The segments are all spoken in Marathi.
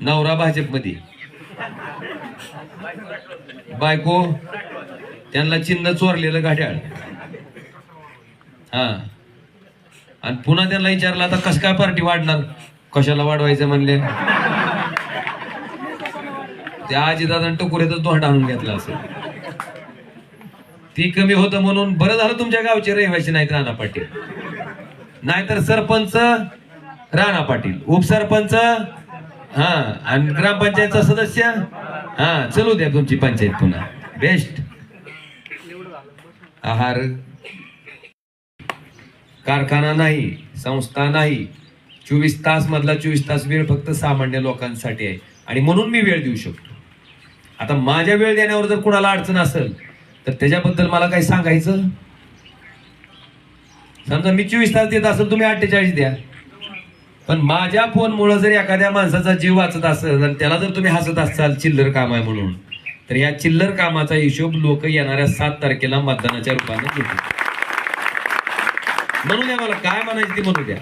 नवरा भाजपमध्ये. बायको त्यांना चिन्ह चोरलेलं घड्याळ. हा. आणि पुन्हा त्यांना विचारलं आता कस काय पार्टी वाढणार? कशाला वाढवायचं म्हणले? त्या आजीदादा टकोऱ्यातच तोंड आणून घेतला असं. ती कमी होतं म्हणून बरं झालं तुमच्या गावचे रहिवासी नाहीत राणा पाटील. नाहीतर सरपंच राणा पाटील. उपसरपंच हा आणि ग्रामपंचायतचा सदस्य? हा चलू द्या तुमची पंचायत पुन्हा. बेस्ट आहार. कारखाना नाही संस्था नाही. चोवीस तास मधला चोवीस तास वेळ फक्त सामान्य लोकांसाठी आहे. आणि म्हणून मी वेळ देऊ शकतो. आता माझ्या वेळ देण्यावर जर कुणाला अडचण असेल तर त्याच्याबद्दल मला काही सांगायचं? समजा मी चोवीस तास देत असेल तुम्ही अठ्ठेचाळीस द्या. पण माझ्या फोनमुळे जर एखाद्या माणसाचा जीव वाचत असेल आणि त्याला जर तुम्ही हसत असाल चिल्लर काम आहे म्हणून तर या चिल्लर कामाचा हिशोब लोक येणाऱ्या सात तारखेला मतदानाच्या रूपाने घेतील. म्हणू द्या मला काय म्हणायची ती म्हणू द्या.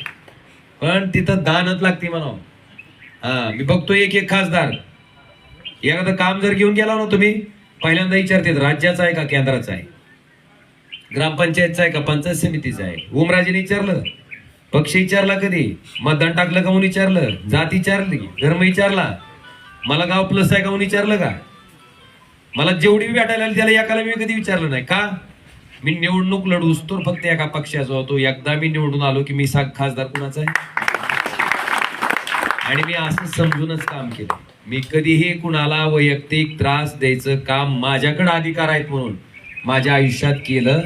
पण तिथं दानच लागते म्हणा हा मी बघतो एक एक खासदार. एखादं काम जर घेऊन गेला ना तुम्ही पहिल्यांदा विचारते राज्याचा आहे का केंद्राचा आहे? ग्रामपंचायतचा आहे का पंचायत समितीचा आहे? ओमराजेने विचारलं. पक्ष विचारला कधी? मतदान टाकलं का म्हणून विचारलं? जात विचारली धर्म विचारला. मला गाव प्लस आहे का म्हणून विचारलं का? मला जेवढी भेटायला आली त्याला एकाला मी कधी विचारलं नाही. का? मी निवडणूक लढूस तर फक्त एका पक्षाचा होतो. एकदा मी निवडून आलो की मी साग खासदार कुणाचा आहे? आणि मी असं समजूनच काम केलं. मी कधीही कुणाला वैयक्तिक त्रास द्यायचं काम माझ्याकडे अधिकार आहेत म्हणून माझ्या आयुष्यात केलं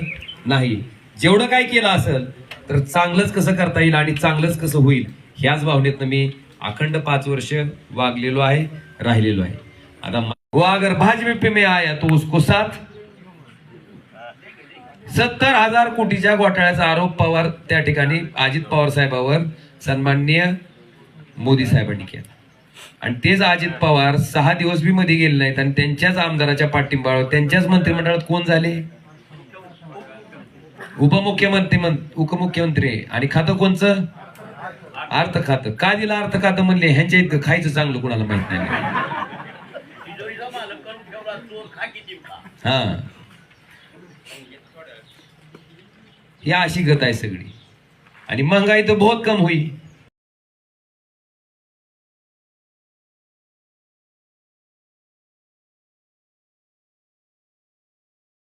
नाही. जेवढं काय केलं असेल तर चांगलंच कसं करता येईल आणि चांगलंच कसं होईल ह्याच भावनेतनं मी अखंड पाच वर्ष वागलेलो आहे राहिलेलो आहे. आता गोवा अगर भाजपे में आया तो उसको साथ सत्तर हजार कोटीच्या घोटाळ्याचा आरोप पवार त्या ठिकाणी अजित पवार साहेबावर सन्माननीय मोदी साहेबांनी केला. आणि तेच अजित पवार सहा दिवस बी मध्ये गेले नाहीत आणि त्यांच्याच आमदाराच्या पाठिंबावर त्यांच्याच मंत्रिमंडळात कोण झाले? उपमुख्यमंत्री उपमुख्यमंत्री. आणि खातं कोणचं? अर्थ खातं का दिलं अर्थ खातं म्हणले? ह्यांच्या इतकं खायचं चांगलं कुणाला माहीत नाही. हा. ही अशी गत आहे सगळी. आणि महागाई तर बहुत कम होईल.